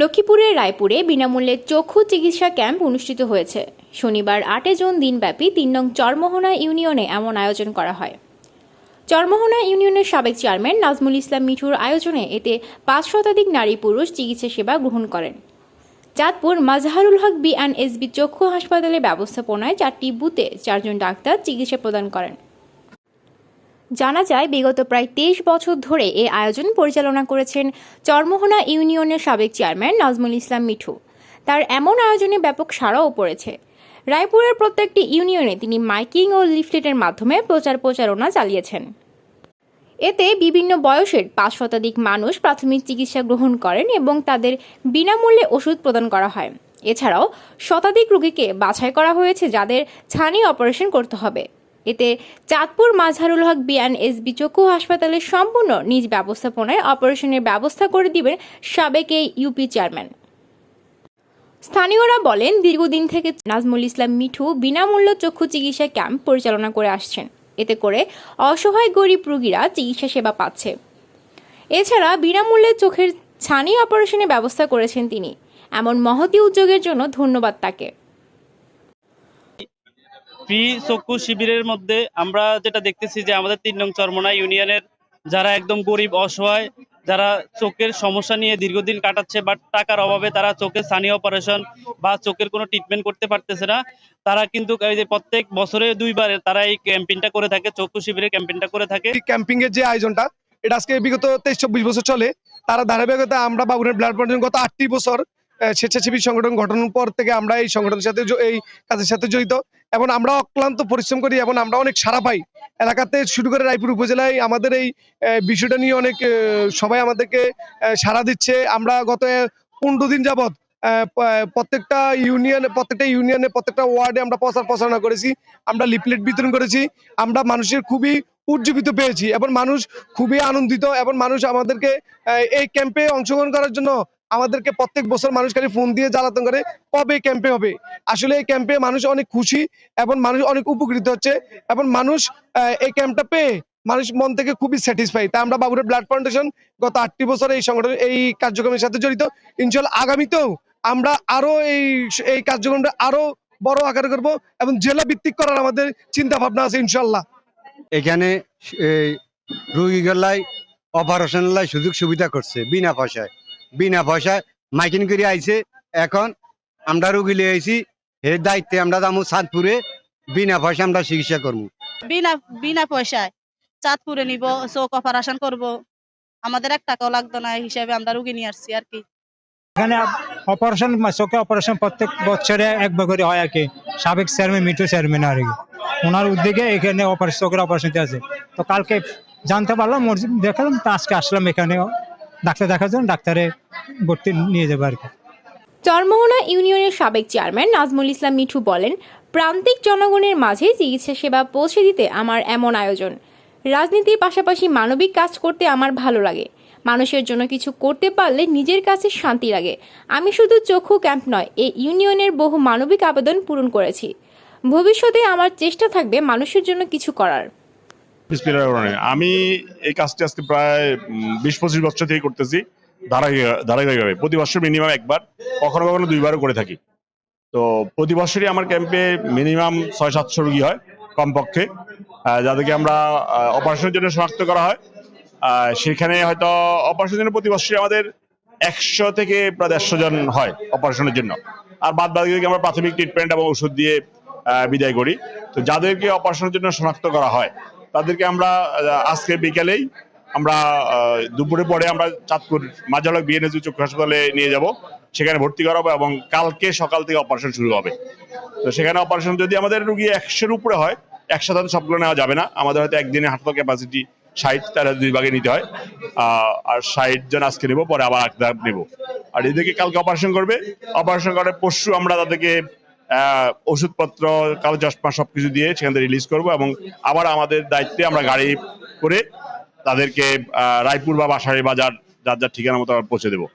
লক্ষ্মীপুরের রায়পুরে বিনামূল্যে চক্ষু চিকিৎসা ক্যাম্প অনুষ্ঠিত হয়েছে। শনিবার আটে জুন দিনব্যাপী তিন নং চরমোহনা ইউনিয়নে এমন আয়োজন করা হয়। চরমোহনা ইউনিয়নের সাবেক চেয়ারম্যান নাজমুল ইসলাম মিঠুর আয়োজনে এতে পাঁচ শতাধিক নারী পুরুষ চিকিৎসা সেবা গ্রহণ করেন। Chandpur Mazharul Haque B and SB চক্ষু হাসপাতালের ব্যবস্থাপনায় চারটি বুথে চারজন ডাক্তার চিকিৎসা প্রদান করেন। জানা যায়, বিগত প্রায় তেইশ বছর ধরে এ আয়োজন পরিচালনা করেছেন চরমোহনা ইউনিয়নের সাবেক চেয়ারম্যান নাজমুল ইসলাম মিঠু। তার এমন আয়োজনে ব্যাপক সাড়াও পড়েছে। রায়পুরের প্রত্যেকটি ইউনিয়নে তিনি মাইকিং ও লিফলেটের মাধ্যমে প্রচার প্রচারণা চালিয়েছেন। এতে বিভিন্ন বয়সের পাঁচ শতাধিক মানুষ প্রাথমিক চিকিৎসা গ্রহণ করেন এবং তাদের বিনামূল্যে ওষুধ প্রদান করা হয়। এছাড়াও শতাধিক রোগীকে বাছাই করা হয়েছে যাদের ছানি অপারেশন করতে হবে। এতে চাঁদপুর মাজহারুল হক বিয়ান এসবি চক্ষু হাসপাতালের সম্পূর্ণ নিজ ব্যবস্থাপনায় অপারেশনের ব্যবস্থা করে দিবেন সাবেক এই ইউপি চেয়ারম্যান। স্থানীয়রা বলেন, দীর্ঘদিন থেকে নাজমুল ইসলাম মিঠু বিনামূল্য চক্ষু চিকিৎসা ক্যাম্প পরিচালনা করে আসছেন। এতে করে অসহায় গরিব রোগীরা চিকিৎসা সেবা পাচ্ছে। এছাড়া বিনামূল্যে চোখের ছানি অপারেশনের ব্যবস্থা করেছেন তিনি। এমন মহতি উদ্যোগের জন্য ধন্যবাদ তাকে। ফ্রি চক্ষু শিবিরের মধ্যে আমরা যেটা দেখতেছি যে আমাদের তিন নং চরমোনা ইউনিয়নের যারা একদম গরিব, অসহায়, যারা চোখের সমস্যা নিয়ে দীর্ঘদিন কাটাচ্ছে বাট টাকার অভাবে তারা চোখের সানি অপারেশন বা চোখের কোনো ট্রিটমেন্ট করতে পারতেছে না, তারা কিন্তু যে প্রত্যেক বছরে দুইবার তারা এই ক্যাম্পেইনটা করে থাকে, চক্ষু শিবিরের ক্যাম্পেইনটা করে থাকে। ক্যাম্পিং এর যে আয়োজনটা, এটা আজকে বিগত তেইশ, চব্বিশ বছর চলে। তারা ধারাবাহিকতা আমরা বাবুরের ব্লাড ফাউন্ডেশন গত আটটি বছর স্বেচ্ছাসেবী সংগঠন গঠনের পর থেকে আমরা এই সংগঠনের সাথে এই কাজের সাথে জড়িত। এবং আমরা অক্লান্ত পরিশ্রম করি এবং আমরা অনেক সারা পাই। এলাকাতে শুরু করে রায়পুর উপজেলায় আমাদের এই বিষয়টা নিয়ে অনেক সবাই আমাদেরকে সাড়া দিচ্ছে। আমরা গত পনেরো দিন যাবৎ প্রত্যেকটা ইউনিয়ন, প্রত্যেকটা ইউনিয়নে প্রত্যেকটা ওয়ার্ডে আমরা প্রচার প্রচারণা করেছি। আমরা লিফলেট বিতরণ করেছি। আমরা মানুষের খুবই উজ্জীবিত পেয়েছি এবং মানুষ খুবই আনন্দিত এবং মানুষ আমাদেরকে এই ক্যাম্পে অংশগ্রহণ করার জন্য আমাদেরকে প্রত্যেক বছর মানুষ খালি ফোন দিয়ে জ্বালাতন করে, কবে ক্যাম্পে হবে? আসলে এই ক্যাম্পে মানুষ অনেক খুশি এবং মানুষ অনেক উপকৃত হচ্ছে এবং মানুষ এই ক্যাম্পটা পেয়ে মানুষ মন থেকে খুবই স্যাটিসফাই তাই আমরা বাবুরের ব্লাড ফাউন্ডেশন গত আটটি বছর এই সংগঠন, এই কার্যক্রমের সাথে জড়িত। ইনশাল্লাহ আগামীতেও আমরা আরও এই এই কার্যক্রমটা আরও বড় আকারে করব এবং জেলা ভিত্তিক করার আমাদের চিন্তা ভাবনা আছে ইনশাল্লাহ। এখানে রোগীগুলাই অপারেশন লাই সুযোগ সুবিধা করছে, বিনা পয়সায়। বিনা পয়সায় মাইকিং করে আইছে। এখন আমরা রোগী লিয়ে আইছি এর দায়িত্বে আমরা যাব চাঁদপুরে বিনা পয়সা আমরা চিকিৎসা করব বিনা বিনা পয়সায় চাঁদপুরে নিব চোখ অপারেশন করব। আমাদের এক টাকাও লাগতো না এই হিসাবে আমরা রুগী নিয়ে আসছি আর কি। এখানে অপারেশন চোখে অপারেশন প্রত্যেক বছরে একবার করে হয় আর কি। সাবেক চেয়ারম্যান মিঠু চেয়ারম্যান আর কি। ওনার উদ্যোগে এখানে অপারেশন চোখের অপারেশন আছে তো কালকে জানতে পারলাম দেখালাম তো আজকে আসলাম এখানে ডাক্তার দেখার জন্য ডাক্তারে ভর্তি নিয়ে যাব আর কি। চরমোহনা ইউনিয়নের সাবেক চেয়ারম্যান নাজমুল ইসলাম মিঠু বলেন, প্রান্তিক জনগণের মাঝে চিকিৎসা সেবা পৌঁছে দিতে আমার এমন আয়োজন। রাজনীতির পাশাপাশি মানবিক কাজ করতে আমার ভালো লাগে। মানুষের জন্য কিছু করতে পারলে নিজের কাছে শান্তি লাগে। আমি শুধু চক্ষু ক্যাম্প নয়, এই ইউনিয়নের বহু মানবিক আবেদন পূরণ করেছি। ভবিষ্যতে আমার চেষ্টা থাকবে মানুষের জন্য কিছু করার। আমি এই কাজটি আজকে প্রায় বিশ পঁচিশ বছর থেকে করতেছি ধারাবাহিকভাবে। প্রতি বছর মিনিমাম একবার, কখনো কখনো দুইবারও করে থাকি। তো প্রতি বছরই আমার ক্যাম্পে মিনিমাম ছয়, সাতশো রুগী হয় কমপক্ষে। যাদেরকে আমরা অপারেশনের জন্য শনাক্ত করা হয়। সেখানে হয়তো অপারেশনের জন্য প্রতি বছরই আমাদের একশো থেকে প্রায় দেড়শো জন হয় অপারেশনের জন্য। আর বাদ বাকিদেরকে আমরা প্রাথমিক ট্রিটমেন্ট এবং ওষুধ দিয়ে বিদায় করি। তো যাদেরকে অপারেশনের জন্য শনাক্ত করা হয় তাদেরকে আমরা আজকে বিকেলেই আমরা দুপুরে পরে আমরা চাঁদপুর মাঝালক বিএনএসি চক্ষু হাসপাতালে নিয়ে যাব। সেখানে ভর্তি করাবো এবং কালকে সকাল থেকে অপারেশন শুরু হবে। তো সেখানে অপারেশন যদি আমাদের রুগী একশোর উপরে হয়, একসাথে হয়তো সবগুলো নেওয়া যাবে না। আমাদের হয়তো একদিনে হাসপাতাল ক্যাপাসিটি ষাট তাহলে দুই ভাগে নিতে হয়। আর ষাট জন আজকে নেব, পরে আবার ধাপ নেব। আর এদেরকে কালকে অপারেশন করবে। অপারেশন করে পরশু আমরা তাদেরকে ওষুধপত্র, কালো চশমা সব কিছু দিয়ে সেখান থেকে রিলিজ করব এবং আবার আমাদের দায়িত্বে আমরা গাড়ি করে তাদেরকে রায়পুর বা বাসারি বাজার, যার যার ঠিকানা মতো পৌঁছে দেবো।